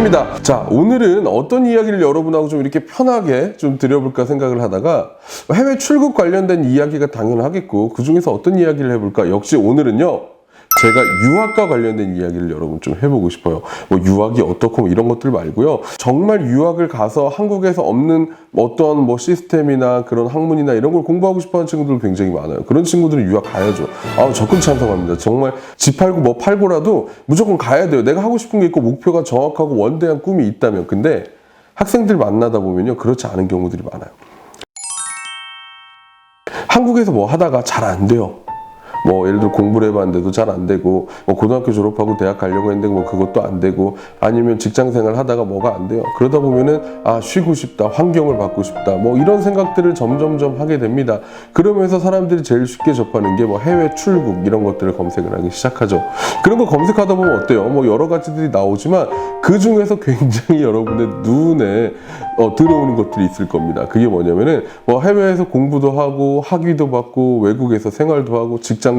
쌤입니다. 자, 오늘은 어떤 이야기를 여러분하고 좀 이렇게 편하게 좀 드려볼까 생각을 하다가 해외 출국 관련된 이야기가 당연하겠고 그 중에서 어떤 이야기를 해볼까? 역시 오늘은요. 제가 유학과 관련된 이야기를 여러분 좀 해보고 싶어요. 뭐 유학이 어떻고 뭐 이런 것들 말고요. 정말 유학을 가서 한국에서 없는 어떤 뭐 시스템이나 그런 학문이나 이런 걸 공부하고 싶어하는 친구들 굉장히 많아요. 그런 친구들은 유학 가야죠. 아우 적극 찬성합니다. 정말 집 팔고 뭐 팔고라도 무조건 가야 돼요. 내가 하고 싶은 게 있고 목표가 정확하고 원대한 꿈이 있다면. 근데 학생들 만나다 보면요. 그렇지 않은 경우들이 많아요. 한국에서 뭐 하다가 잘 안 돼요. 뭐 예를 들어 공부를 해봤는데도 잘 안 되고 뭐 고등학교 졸업하고 대학 가려고 했는데 뭐 그것도 안 되고 아니면 직장 생활 하다가 뭐가 안 돼요? 그러다 보면은 아 쉬고 싶다 환경을 바꾸고 싶다 뭐 이런 생각들을 점점점 하게 됩니다. 그러면서 사람들이 제일 쉽게 접하는 게 뭐 해외 출국 이런 것들을 검색을 하기 시작하죠. 그런 거 검색하다 보면 어때요? 뭐 여러 가지들이 나오지만 그 중에서 굉장히 여러분의 눈에 어, 들어오는 것들이 있을 겁니다. 그게 뭐냐면은 뭐 해외에서 공부도 하고 학위도 받고 외국에서 생활도 하고 직장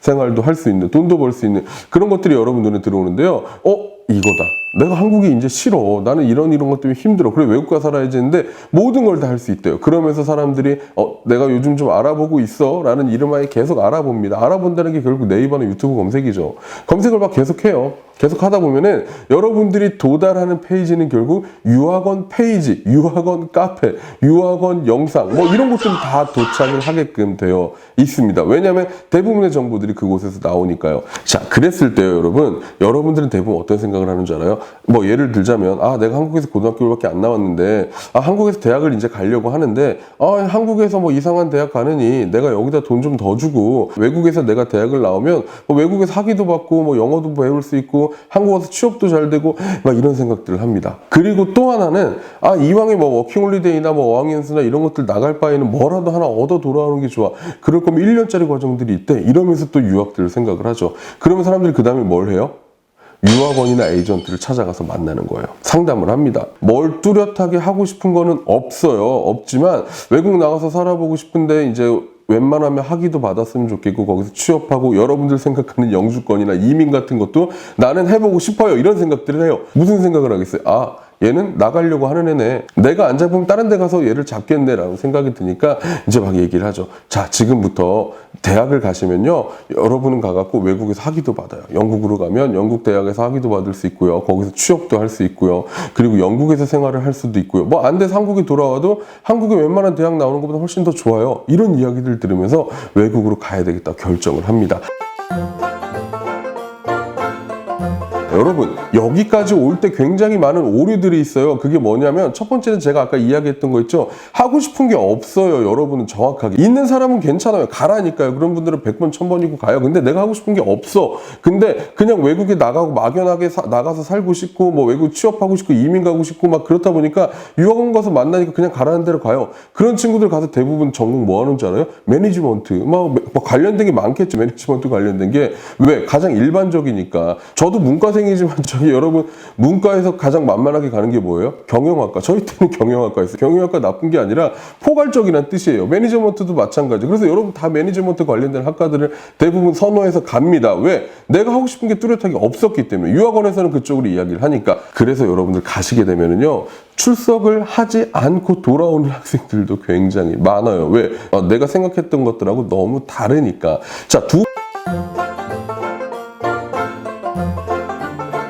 생활도 할 수 있는 돈도 벌 수 있는 그런 것들이 여러분 눈에 들어오는데요. 어 이거다. 내가 한국이 이제 싫어. 나는 이런 이런 것 때문에 힘들어. 그래 외국 가 살아야지 했는데 모든 걸 다 할 수 있대요. 그러면서 사람들이 어 내가 요즘 좀 알아보고 있어라는 이름하에 계속 알아봅니다. 알아본다는 게 결국 네이버나 유튜브 검색이죠. 검색을 막 계속해요. 계속 하다 보면은 여러분들이 도달하는 페이지는 결국 유학원 페이지, 유학원 카페, 유학원 영상 뭐 이런 것들이 다 도착을 하게끔 되어 있습니다. 왜냐하면 대부분의 정보들이 그곳에서 나오니까요. 자, 그랬을 때요, 여러분. 여러분들은 대부분 어떤 생각을 하는 줄 알아요? 뭐 예를 들자면 아, 내가 한국에서 고등학교밖에 안 나왔는데 아, 한국에서 대학을 이제 가려고 하는데 아, 한국에서 뭐 이상한 대학 가느니 내가 여기다 돈 좀 더 주고 외국에서 내가 대학을 나오면 뭐 외국에서 학위도 받고 뭐 영어도 배울 수 있고 한국 와서 취업도 잘 되고 막 이런 생각들을 합니다. 그리고 또 하나는 아 이왕에 뭐 워킹홀리데이나 뭐 어학연수나 이런 것들 나갈 바에는 뭐라도 하나 얻어 돌아오는 게 좋아. 그럴 거면 1년짜리 과정들이 있대. 이러면서 또 유학들을 생각을 하죠. 그러면 사람들이 그 다음에 뭘 해요? 유학원이나 에이전트를 찾아가서 만나는 거예요. 상담을 합니다. 뭘 뚜렷하게 하고 싶은 거는 없어요. 없지만 외국 나가서 살아보고 싶은데 이제 웬만하면 학위도 받았으면 좋겠고 거기서 취업하고 여러분들 생각하는 영주권이나 이민 같은 것도 나는 해보고 싶어요. 이런 생각들을 해요. 무슨 생각을 하겠어요? 아 얘는 나가려고 하는 애네. 내가 안 잡으면 다른 데 가서 얘를 잡겠네 라고 생각이 드니까 이제 막 얘기를 하죠. 자, 지금부터 대학을 가시면요. 여러분은 가갖고 외국에서 학위도 받아요. 영국으로 가면 영국 대학에서 학위도 받을 수 있고요. 거기서 취업도 할 수 있고요. 그리고 영국에서 생활을 할 수도 있고요. 뭐 안 돼서 한국에 돌아와도 한국에 웬만한 대학 나오는 것보다 훨씬 더 좋아요. 이런 이야기들 들으면서 외국으로 가야 되겠다 결정을 합니다. 여러분 여기까지 올 때 굉장히 많은 오류들이 있어요. 그게 뭐냐면 첫 번째는 제가 아까 이야기했던 거 있죠? 하고 싶은 게 없어요 여러분은 정확하게. 있는 사람은 괜찮아요. 가라니까요. 그런 분들은 100번 1000번이고 가요. 근데 내가 하고 싶은 게 없어. 근데 그냥 외국에 나가고 막연하게 사- 나가서 살고 싶고 뭐 외국 취업하고 싶고 이민 가고 싶고 막 그렇다 보니까 유학원 가서 만나니까 그냥 가라는 대로 가요. 그런 친구들 가서 대부분 전공 뭐 하는 줄 알아요? 매니지먼트. 막, 뭐 관련된 게 많겠죠. 매니지먼트 관련된 게. 왜? 가장 일반적이니까. 저도 문과생 이지만 저희 여러분 문과에서 가장 만만하게 가는 게 뭐예요? 경영학과. 저희 때는 경영학과였어요. 경영학과 나쁜 게 아니라 포괄적이라는 뜻이에요. 매니지먼트도 마찬가지. 그래서 여러분 다 매니지먼트 관련된 학과들을 대부분 선호해서 갑니다. 왜? 내가 하고 싶은 게 뚜렷하게 없었기 때문에. 유학원에서는 그쪽으로 이야기를 하니까. 그래서 여러분들 가시게 되면은요 출석을 하지 않고 돌아오는 학생들도 굉장히 많아요. 왜? 어, 내가 생각했던 것들하고 너무 다르니까. 자 두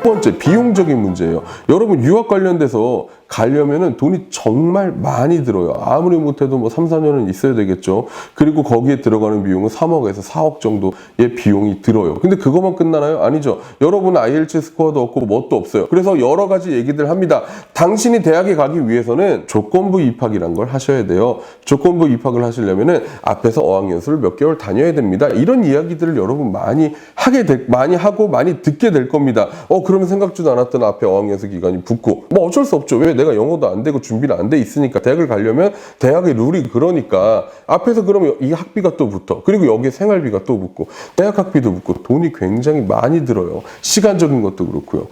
번째 비용적인 문제예요. 여러분 유학 관련돼서 가려면은 돈이 정말 많이 들어요. 아무리 못해도 뭐 3, 4년은 있어야 되겠죠. 그리고 거기에 들어가는 비용은 3억에서 4억 정도의 비용이 들어요. 근데 그것만 끝나나요? 아니죠. 여러분 IELTS 스코어도 없고 뭣도 없어요. 그래서 여러 가지 얘기들 합니다. 당신이 대학에 가기 위해서는 조건부 입학이란 걸 하셔야 돼요. 조건부 입학을 하시려면은 앞에서 어학연수를 몇 개월 다녀야 됩니다. 이런 이야기들을 여러분 많이 하게 될, 많이 하고 많이 듣게 될 겁니다. 어, 그러면 생각지도 않았던 앞에 어학연수 기간이 붙고 뭐 어쩔 수 없죠. 왜 내가 영어도 안 되고 준비는 안돼 있으니까 대학을 가려면 대학의 룰이 그러니까 앞에서 그러면 이 학비가 또 붙어. 그리고 여기에 생활비가 또 붙고 대학 학비도 붙고 돈이 굉장히 많이 들어요. 시간적인 것도 그렇고요.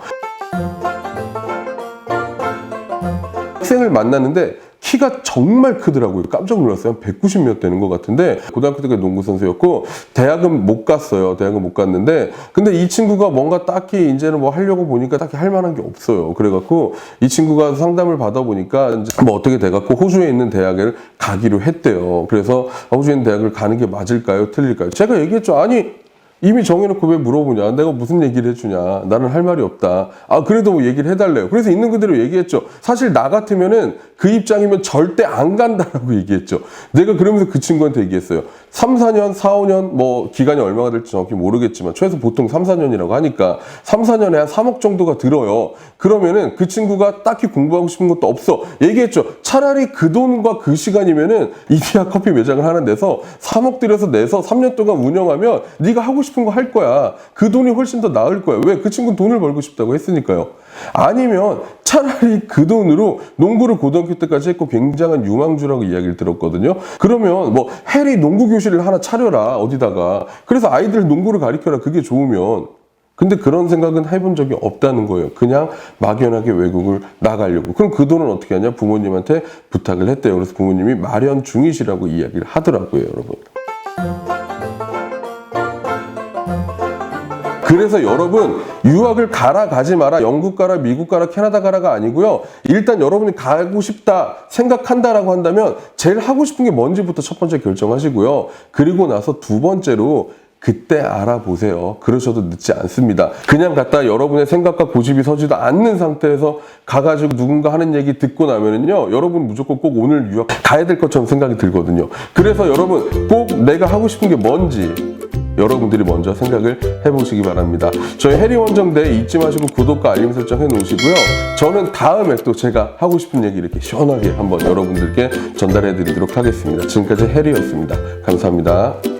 학생을 만났는데 키가 정말 크더라고요. 깜짝 놀랐어요. 한 190 몇 되는 것 같은데 고등학교 때까지 농구 선수였고 대학은 못 갔어요. 대학은 못 갔는데 근데 이 친구가 뭔가 딱히 이제는 뭐 하려고 보니까 딱히 할 만한 게 없어요. 그래갖고 이 친구가 상담을 받아보니까 이제 뭐 어떻게 돼갖고 호주에 있는 대학을 가기로 했대요. 그래서 호주에 있는 대학을 가는 게 맞을까요? 틀릴까요? 제가 얘기했죠. 아니 이미 정해놓고 왜 물어보냐? 내가 무슨 얘기를 해주냐? 나는 할 말이 없다. 아, 그래도 뭐 얘기를 해달래요. 그래서 있는 그대로 얘기했죠. 사실 나 같으면은 그 입장이면 절대 안 간다라고 얘기했죠. 내가 그러면서 그 친구한테 얘기했어요. 3, 4년, 4, 5년, 뭐, 기간이 얼마가 될지 정확히 모르겠지만, 최소 보통 3, 4년이라고 하니까, 3, 4년에 한 3억 정도가 들어요. 그러면은 그 친구가 딱히 공부하고 싶은 것도 없어. 얘기했죠. 차라리 그 돈과 그 시간이면은 이디야 커피 매장을 하는 데서 3억 들여서 내서 3년 동안 운영하면 네가 하고 싶은 거 할 거야. 그 돈이 훨씬 더 나을 거야. 왜? 그 친구는 돈을 벌고 싶다고 했으니까요. 아니면 차라리 그 돈으로 농구를 고등학교 때까지 했고 굉장한 유망주라고 이야기를 들었거든요. 그러면 뭐 해리 농구 교실을 하나 차려라 어디다가 그래서 아이들 농구를 가르쳐라 그게 좋으면 근데 그런 생각은 해본 적이 없다는 거예요. 그냥 막연하게 외국을 나가려고. 그럼 그 돈은 어떻게 하냐? 부모님한테 부탁을 했대요. 그래서 부모님이 마련 중이시라고 이야기를 하더라고요, 여러분. 그래서 여러분 유학을 가라 가지 마라 영국 가라 미국 가라 캐나다 가라가 아니고요 일단 여러분이 가고 싶다 생각한다라고 한다면 제일 하고 싶은 게 뭔지부터 첫 번째 결정하시고요 그리고 나서 두 번째로 그때 알아보세요. 그러셔도 늦지 않습니다. 그냥 갔다 여러분의 생각과 고집이 서지도 않는 상태에서 가가지고 누군가 하는 얘기 듣고 나면은요, 여러분 무조건 꼭 오늘 유학 가야 될 것처럼 생각이 들거든요. 그래서 여러분 꼭 내가 하고 싶은 게 뭔지 여러분들이 먼저 생각을 해보시기 바랍니다. 저희 해리 원정대 잊지 마시고 구독과 알림 설정 해 놓으시고요. 저는 다음에 또 제가 하고 싶은 얘기 이렇게 시원하게 한번 여러분들께 전달해 드리도록 하겠습니다. 지금까지 해리였습니다. 감사합니다.